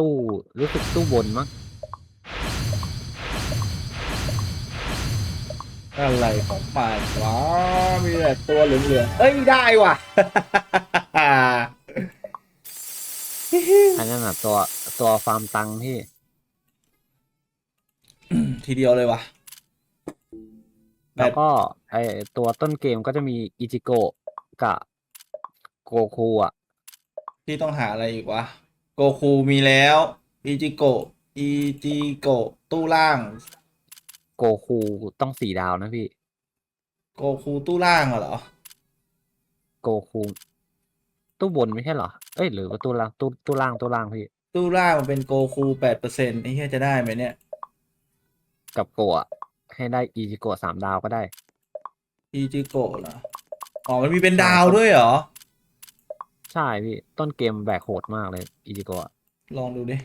ตู้รู้สึกตู้บนมั้งอะไรของมันวะมีแต่ตัวเหลืองๆเอ้ยได้ว่ะ อันนั้นอะตัวตัวฟาร์มตังค์พี่ ทีเดียวเลยว่ะแล้วก็ไอตัวต้นเกมก็จะมีอิจิโกะกับโกคูอะที่ต้องหาอะไรอีกวะ โกคูมีแล้วอีจิโกะอีจิโกะตู้ล่าง โกคูต้องสี่ดาวนะพี่ โกคูตู้ล่างอะเหรอ โกคูตู้บนไม่ใช่เหรอ เอ้ยหรือว่าตู้ล่างตู้ตู้ล่างตู้ล่างพี่ ตู้ล่างมันเป็นโกคูแปดเปอร์เซ็นต์ไอ้เหี้ยจะได้ไหมเนี่ย กับโกะให้ได้อิจิโกะสามดาวก็ได้อีจิโกะเหรอ อ๋อ มันมีเป็นดาวด้วยเหรอ ใช่พี่ ต้นเกมแบกโหดมากเลยอิจิโกะลองดูดิ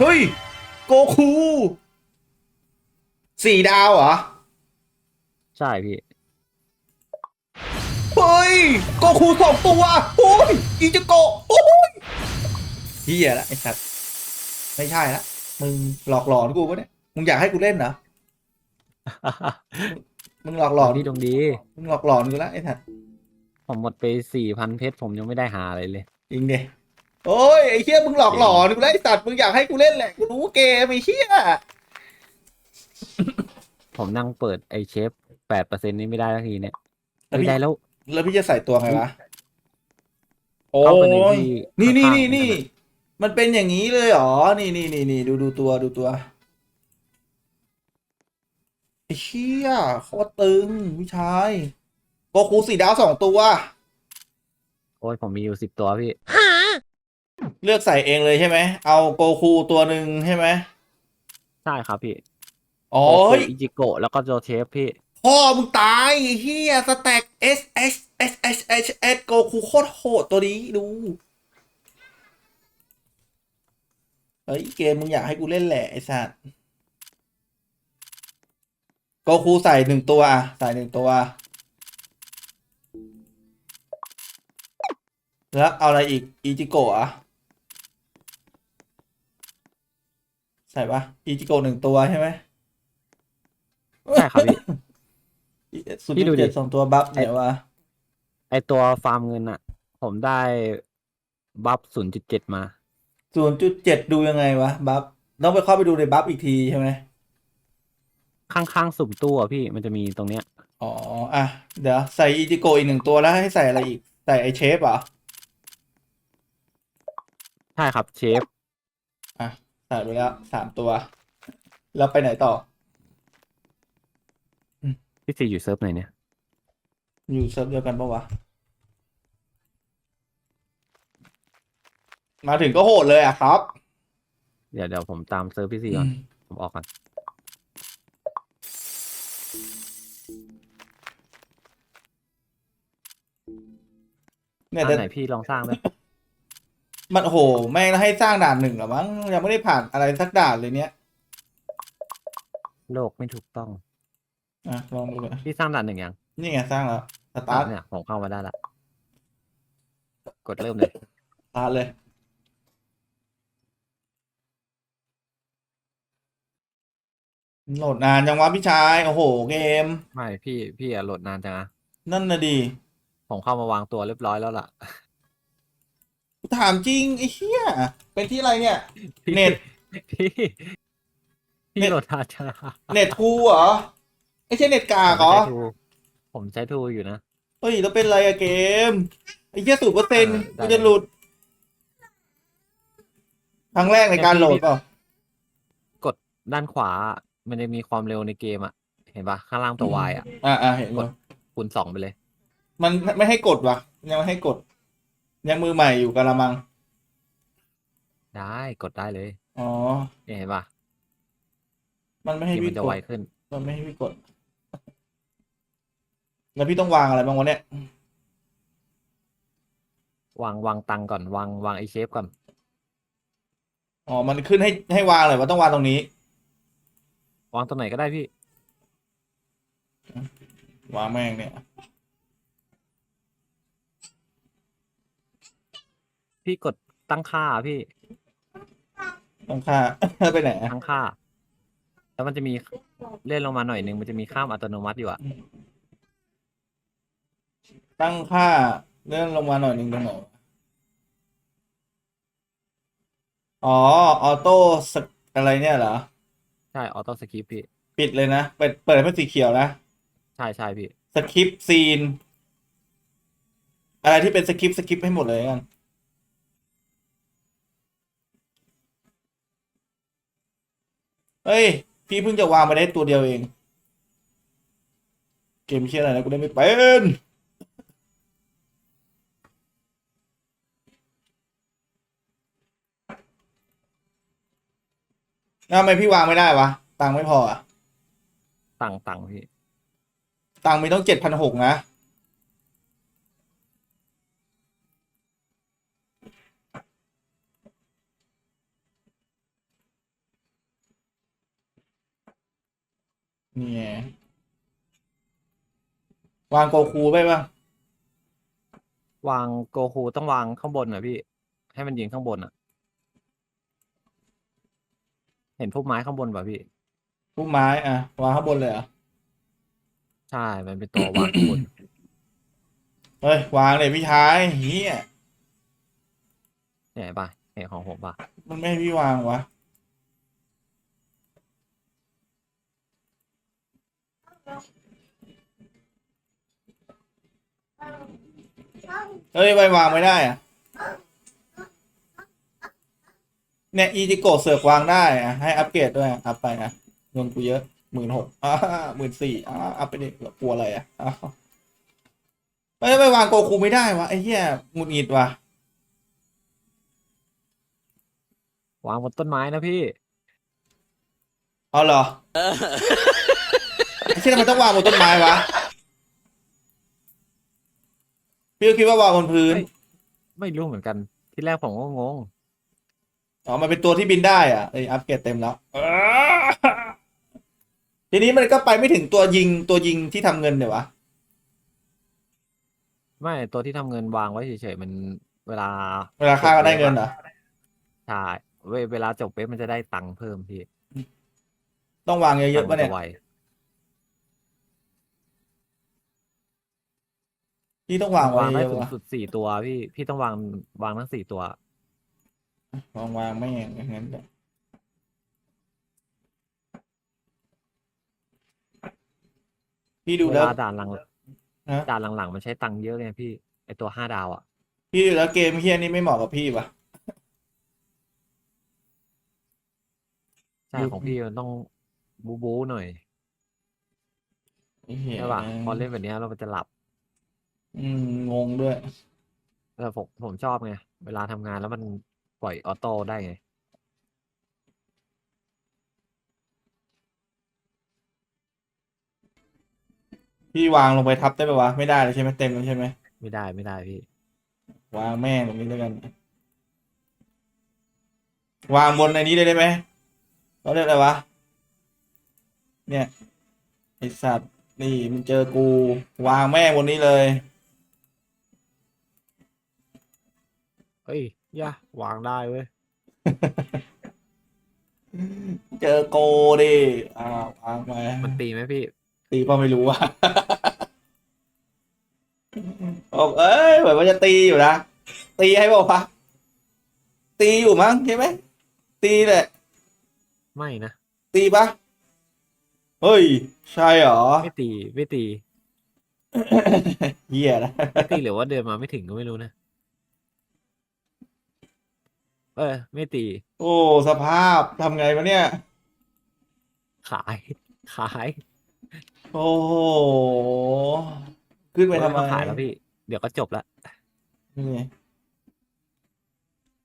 เฮ้ย โกคูสี่ดาวเหรอ ใช่พี่ เฮ้ย โกคูสองตัวโอ้ยอีจิโกะโอ้ยเฮียละไอ้สัตว์ไม่ใช่ละมึงหลอกหลอนกูปะเนี่ย มึงอยากให้กูเล่นเหรอ มึงหลอกหลอนนี่ดวงดี มึงหลอกหลอนกูละไอ้สัตว์ผมหมดไปสี่พันเพชรผมยังไม่ได้หาอะไรเลยจริงดิโอ้ยไอ้เหี้ยมึงหลอกหลอนกูแล้วไอ้สัตว์มึงอยากให้กูเล่นแหละกูรู้เกมไอ้เหี้ยผมนั่งเปิดไอเชฟแปดเปอร์เซ็นต์นี้ไม่ได้สักทีเนี่ยแล้วไม่พี่ได้แล้ว แล้วพี่จะใส่ตัวไงวะโอ้เข้าไปในยที่นี่นี่ข้างๆนี่เหมือนนี่กันมันเป็นอย่างนี้เลยเหรอนี่นี่นี่นี่ดูดูตัวดูตัว ไอ้เชี่ยโคตรตึงพี่ชายโกคูสี่ดาวสองตัว โอ้ยผมมีอยู่สิบตัวพี่ เลือกใส่เองเลยใช่ไหม เอาโกคูตัวหนึ่งใช่ไหมใช่ครับพี่อ๋อโอ้เฮ้ยอิจิโกะแล้วก็โจเชฟพี่ พ่อมึงตายไอ้เฮียสแต็ก S S S S H S โกคูโคตรโหดตัวนี้ดูเฮ้ยเกมมึงอยากให้กูเล่นแหละไอ้สัตว์ โกคูใส่หนึ่งตัวอะใส่หนึ่งตัว แล้วเอาอะไรอีกอีจิโกะอะใส่ปะอีจิโกะหนึ่งตัวใช่ไหมใช่ครับพี่ศูนพี่ย์ดูจุดดิ เจ็ดสองตัวบัฟไหนวะไอตัวฟาร์มเงินอะผมได้บัฟศูนย์จุดเจ็ดมา ศูนย์จุดเจ็ดดูยังไงวะบัฟต้องไปเข้าไปดูในบัฟอีกทีใช่ไหม ข้างๆสุ่มตู้อะพี่มันจะมีตรงเนี้ย อ๋อ อะ เดี๋ยวใส่อีจิโกอีกหนึ่งตัวแล้วให้ใส่อะไรอีก ใส่ไอเชฟเหรอใช่ครับเชฟ อะ ใส่ไปแล้วสามตัว แล้วไปไหนต่อ พี่ซีอยู่เซิร์ฟไหนเนี่ย อยู่เซิร์ฟเดียวกันปะวะ มาถึงก็โหดเลยอะครับ เดี๋ยวเดี๋ยวผมตามเซิร์ฟพี่ซีก่อน ผมออกก่อน เนี่ยทาแต่งไหนพี่ลองสร้างด้วยมันโอ้โหแม่งให้สร้างด่านหนึ่งเหรอมั้งยังไม่ได้ผ่านอะไรสักด่านเลยเนี่ยโลกไม่ถูกต้องอะลองดูเลยพี่สร้างด่านหนึ่งยังนี่ไงสร้างแล้วสตาร์ทเนี่ยผมเข้ามาได้ละกดเริ่มเลยสตาร์ทเลยโหลดนานยังวะพี่ชาย โอ้โห เกม ไม่พี่พี่อะโหลดนานจังอะนั่นนะดี ผมเข้ามาวางตัวเรียบร้อยแล้วล่ะถามจริงไอ้เหี้ยเป็นที่อะไรเนี่ยพี่เน็ตพี่เน็พี่ตโหลดนานจังอะเน็ตทูเหรอไอ้ใช่เน็ตกากเหรอผมใช้ทูผมใช้ทูอยู่นะ เฮ้ยแล้วเป็นอะไรอะเกมไอ้เหี้ยสูตรเปอร์เซ็นต์เออได้ กูจะหลุดครั้งแรกในการโหลดเปล่ากดด้านขวา มันจะมีความเร็วในเกมอะเห็นปะข้างล่างตัว Y อะอ่าอ่าเห็นกกดดคูณสองไปเลย มันไม่ให้กดวะยังไม่ให้กด ยังมือใหม่อยู่กะละมัง ได้กดได้เลยอ๋อ เนี่ยเห็นปะมันไม่ให้ที่มัพี่นจะกไวดขึ้น มันไม่ให้พี่กด แล้วพี่ต้องวางอะไรบ้างวะเนี่ย วางวางตังก่อนวางวางไอเชฟก่อน อ๋อ มันขึ้นให้ให้วางเลยว่าต้องวางตรงนี้ วางตรงไหนก็ได้พี่ วางแม่งเนี่ย พี่กดตั้งค่าพี่ต้องค่า ไปไหนอะตั้งค่า แล้วมันจะมีเลื่อนลงมาหน่อยหนึ่งมันจะมีข้ามอัตโนมัติอยู่อะตั้งค่าเลื่อนลงมาหน่อยหนึ่งตรงไหนวะอ๋อ ออโต้สกอะไรเนี่ยเหรอ ใช่ออโต้สคริปพี่ ปิดเลยนะ เปิดเปิดให้เป็นสีเขียวนะ ใช่ใช่พี่ สคริปซีน อะไรที่เป็นสคริปสคริปให้หมดเลยกัน เฮ้ย พี่เพิ่งจะวางไปได้ตัวเดียวเอง เกมเชื่ออะไรนะกูได้ไม่เป็นแล้วทำไมพี่วางไม่ได้วะ ตังค์ไม่พออะตังตังพี่ ตังค์มีต้องเจ็ดพันหกนะ นี่ไงวางโกคูไปบ้างวางโกคูต้องวางข้างบนอะพี่ ให้มันยิงข้างบนอะ เห็นพุ่มไม้ข้างบนป่ะพี่ พุ่มไม้อะ วางข้างบนเลยเหรอะใช่ มันเป็นตัววางข้างบน เฮ้ยวางเลยพี่ชายเฮียเนี่ยเห็นป่ะเห็นของผมป่ะมันไม่ให้พี่วางวะ เฮ้ยไว้วางไม่ได้อะเนี่ยอีจิโกะเสือกวางได้อะให้อัปเกรดด้วยอะอัพไปนะเงินกูเยอะหมื่นหกอ่าหมื่นสี่อ่าอัพไปดิกลัวอะไรอะอ้าวเฮ้ยไปวางโกคูไม่ได้วะไอ้เหี้ยหงุดหงิดว่ะวางบนต้นไม้นะพี่ เอาเหรอ ไอ้เชี่ยทำไมต้องวางบนต้นไม้วะพี่ก็คิดว่าวางบนพื้นเฮ้ยไม่รู้เหมือนกัน ที่แรกผมก็งง อ๋อ มันเป็นตัวที่บินได้อะไออัปเกรดเต็มแล้ว ทีนี้มันก็ไปไม่ถึงตัวยิงตัวยิงที่ทำเงินเนี่ยวะ ไม่ตัวที่ทำเงินวางไว้เฉยๆมันเวลาเวลาฆ่าก็ได้เงินเหรอ ใช่เวเวลาจบเว็บมันจะได้ตังค์เพิ่มพี่ต้องวางเยอะๆตัป่ะงค์เนี่ยจไว พี่ต้องวางไว้วางได้เยอะสูงวะสุดสี่ตัวพี่พี่ต้องวางวางทั้งสี่ตัว วางวางไม่อย่างนั้นแหละพี่ดูเวแล้วลาด่านหลังฮะด่านหลังๆมันใช้ตังค์เยอะเลยพี่ไอตัวห้าดาวอะพี่ดูแล้วเกมเฮียนี่ไม่เหมาะกับพี่ปะ ใช่ยุคของพี่มันต้องบูบูหน่อยไอ้เหี้ยใช่ป่ะพอเล่นแบบเนี้ยเรามันจะหลับ อืม งงด้วยแต่ผมผมชอบไง เวลาทำงานแล้วมันปล่อยออโต้ได้ไง พี่วางลงไปทับได้ปะวะ ไม่ได้เลยใช่ไหมเต็มแล้วใช่ไหม ไม่ได้ไม่ได้พี่ วางแม่งตรงนี้แล้วกัน วางบนในนี้เลยได้ไหมเขาเรียกอะไรวะ เนี่ยไอสัตว์นี่มึงเจอกู วางแม่งบนนี้เลย เฮ้ยย่าวางได้เว้ย เจอโกดิอ้าววางไปมันตีไหมพี่ ตีเปล่าไม่รู้ว่ะบอกเอ้ยเหมือนว่าจะตีอยู่นะ ตีให้บอกปะตีอยู่มั้งใช่ไหม ตีแหละ ไม่นะ ตีปะเฮ้ย ใช่เหรอ ไม่ตี ไม่ตี เหี้ยนะ ไม่ตีหรือว่าเดินมาไม่ถึงก็ไม่รู้นะ เออ ไม่ตี โอ้ สภาพทำไงวะเนี่ย ขาย ขายโอ้โหขึ้นไปทำไมต้องขายแล้วพี่ เดี๋ยวก็จบละนี่ไง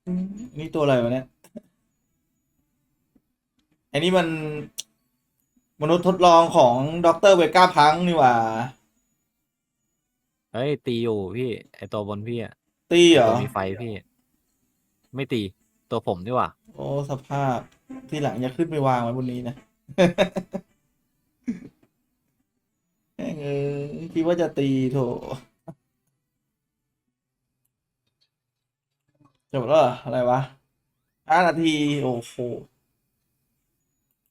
อืมนี่ตัวอะไรวะเนี่ยอันนี้มัน มนุษย์ทดลองของดรเวก้าพังนี่หว่า เฮ้ย ตีอยู่พี่ ไอตัวบนพี่อะตีเหรตัอวมีไฟพี่ ไม่ตี ตัวผมดีกว่า โอ้สภาพที่หลังอย่าขึ้นไปวางไว้บนนี้นะ แม่งเออคิดว่าจะตีโถจบแล้วเหรออะไรวะห้านาที โอ้โห